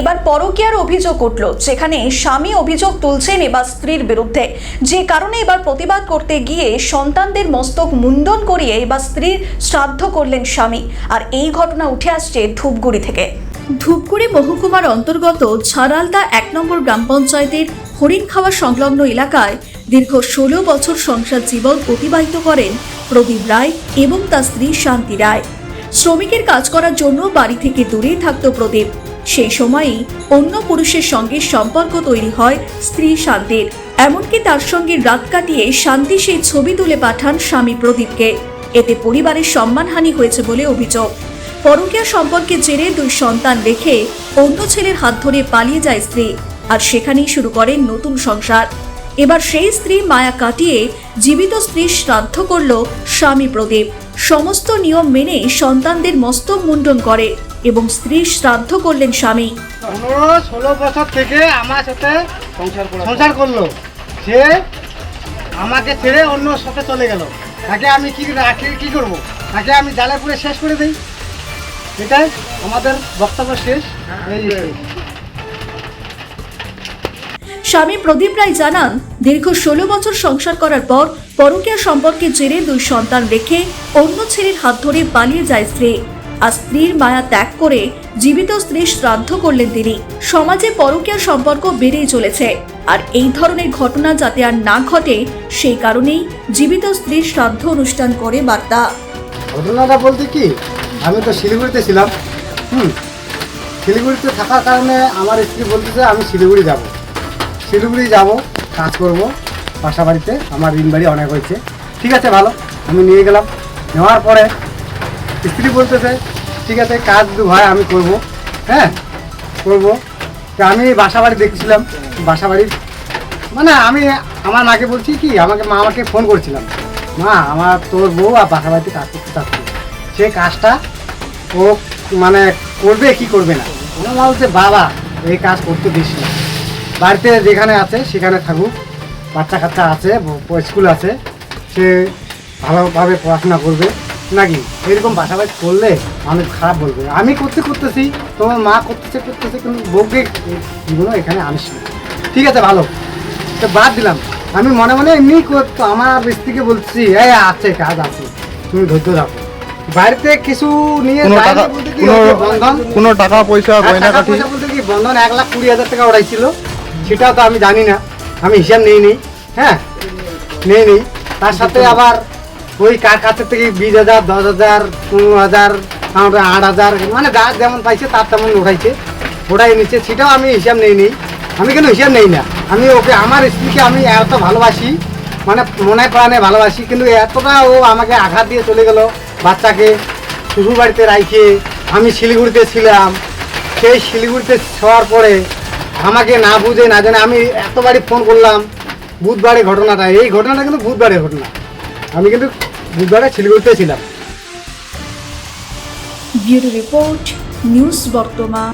এবার পরকীয়ার অভিযোগ উঠল, যেখানে স্বামী অভিযোগ তুলছেন এবার স্ত্রীর বিরুদ্ধে। যে কারণে এবার প্রতিবাদ করতে গিয়ে সন্তানদের মস্তক মুন্ডন করিয়ে এবার স্ত্রীর শ্রাদ্ধ করলেন স্বামী। আর এই ঘটনা উঠে আসছে ধূপগুড়ি থেকে। ধূপগুড়ি মহকুমার অন্তর্গত ছাড়ালদা এক নম্বর গ্রাম পঞ্চায়েতের হরিণ হরিণখাওয়া সংলগ্ন এলাকায় দীর্ঘ ষোলো বছর সংসার জীবন অতিবাহিত করেন প্রদীপ রায় এবং তার স্ত্রী শান্তি রায়। শ্রমিকের কাজ করার জন্য বাড়ি থেকে দূরেই থাকত প্রদীপ। সেই সময়ই অন্য পুরুষের সঙ্গে সম্পর্ক তৈরি হয় স্ত্রী শান্তির। এমনকি তার সঙ্গে রাত কাটিয়ে শান্তি সেই ছবি তুলে পাঠান স্বামী প্রদীপকে। এতে পরিবারের সম্মানহানি হয়েছে বলে অভিযোগ। পরকীয়া সম্পর্কে জেরে দুই সন্তান রেখে অন্য ছেলের হাত ধরে পালিয়ে যায় স্ত্রী, আর সেখানেই শুরু করেন নতুন সংসার। এবার সেই স্ত্রী মায়া কাটিয়ে জীবিত স্ত্রী শ্রাদ্ধ করল স্বামী প্রদীপ। সমস্ত নিয়ম মেনে সন্তানদের মস্তক মুন্ডন করে। এবং স্ত্রীর শ্রাদ্ধ করলেন স্বামী। পনেরো ষোলো বছর থেকে আমার সাথে সংসার করা সংসার করল। সে আমাকে ছেড়ে অন্য সাথে চলে গেল। তাকে আমি কি রাখি কি করব? তাকে আমি জালে পুরে শেষ করে দিই। এটাই আমাদের বক্তব্য শেষ। এই শেষ। স্বামী প্রদীপ রায় জানান দীর্ঘ ষোলো বছর সংসার করার পর পরকীয়া সম্পর্কে জেরে দুই সন্তান রেখে অন্য ছেলের হাত ধরে পালিয়ে যায় স্ত্রী। আর স্ত্রীর মায়া ত্যাগ করে জীবিত স্ত্রীর শ্রাদ্ধ করলেন তিনি। সমাজে পরকীয় সম্পর্ক বেড়েই চলেছে। আর এই ধরনের ঘটনা যাতে আর না ঘটে, সেই কারণেই জীবিত স্ত্রীর শ্রাদ্ধ অনুষ্ঠান করে বার্তা। ঘটনাটা বলতে কি, আমি তো শিলিগুড়িতে ছিলাম। হুম, শিলিগুড়িতে থাকার কারণে আমার স্ত্রী বলতেছে, আমি শিলিগুড়ি যাব। শিলিগুড়ি যাব, কাজ করব। বাসা বাড়িতে আমার ঋণ বাড়ি অনেক হয়েছে। ঠিক আছে, ভালো, আমি নিয়ে গেলাম। নেওয়ার পরে স্ত্রী বলতেছে ঠিক আছে, কাজ দু ভাই আমি করব। হ্যাঁ করব। তা আমি বাসা বাড়ি দেখছিলাম বাসা বাড়ির মানে আমি আমার মাকে বলছি কি, আমাকে, মা আমাকে ফোন করছিলাম। মা, আমার তোর বউ আর বাসা বাড়িতে কাজ করতে চাচ্ছে সে কাজটা ও মানে করবে কি করবে না? আমার মা বলছে, বাবা, এই কাজ করতে দিস না। বাড়িতে যেখানে আছে, সেখানে থাকুক। বাচ্চা কাচ্চা আছে স্কুল আছে। সে ভালোভাবে পড়াশোনা করবে। নাকি? এরকম বাসা বাড়ি করলে মানুষ খারাপ বলবে। আমি করতে করতেছি তোমার মা করতেছে করতেছে কিন্তু বউকে জীবনও এখানে আনিস ঠিক আছে ভালো। তো বাদ দিলাম। আমি মনে মনে এমনি করতো আমার স্ত্রীকে বলছি এই আছে কাজ আছে। তুমি ধৈর্য রাখো বাড়িতে কিছু নিয়ে বন্ধন। কোনো টাকা পয়সা গয়না কাঠি? পয়সা বলতে কি বন্ধন এক লাখ কুড়ি হাজার টাকা ওড়াইছিল সেটাও তো আমি জানি না। আমি হিসাব নেই নেই। হ্যাঁ নেই নেই। তার সাথে আবার ওই কার কাছের থেকে বিশ হাজার, দশ হাজার, পনেরো হাজার আমার আট হাজার মানে যার যেমন পাইছে তার তেমন উঠাইছে। ওটাই নিচ্ছে, সেটাও আমি হিসাব নেই নেই। আমি কিন্তু হিসাব নেই না। আমি ওকে, আমার স্ত্রীকে আমি এত ভালোবাসি মানে মনে প্রাণে ভালোবাসি, কিন্তু এতটা ও আমাকে আঘাত দিয়ে চলে গেল বাচ্চাকে শ্বশুর বাড়িতে রাইখে, আমি শিলিগুড়িতে ছিলাম। সেই শিলিগুড়িতে শোয়ার পরে আমাকে না বুঝে, না জানে আমি এতবারই ফোন করলাম বুধবারে ঘটনাটা। এই ঘটনাটা কিন্তু বুধবারের ঘটনা। আমি কিন্তু বুধবারে শিলিগুড়িতে ছিলাম। ব্যুরো রিপোর্ট নিউজ বর্তমান।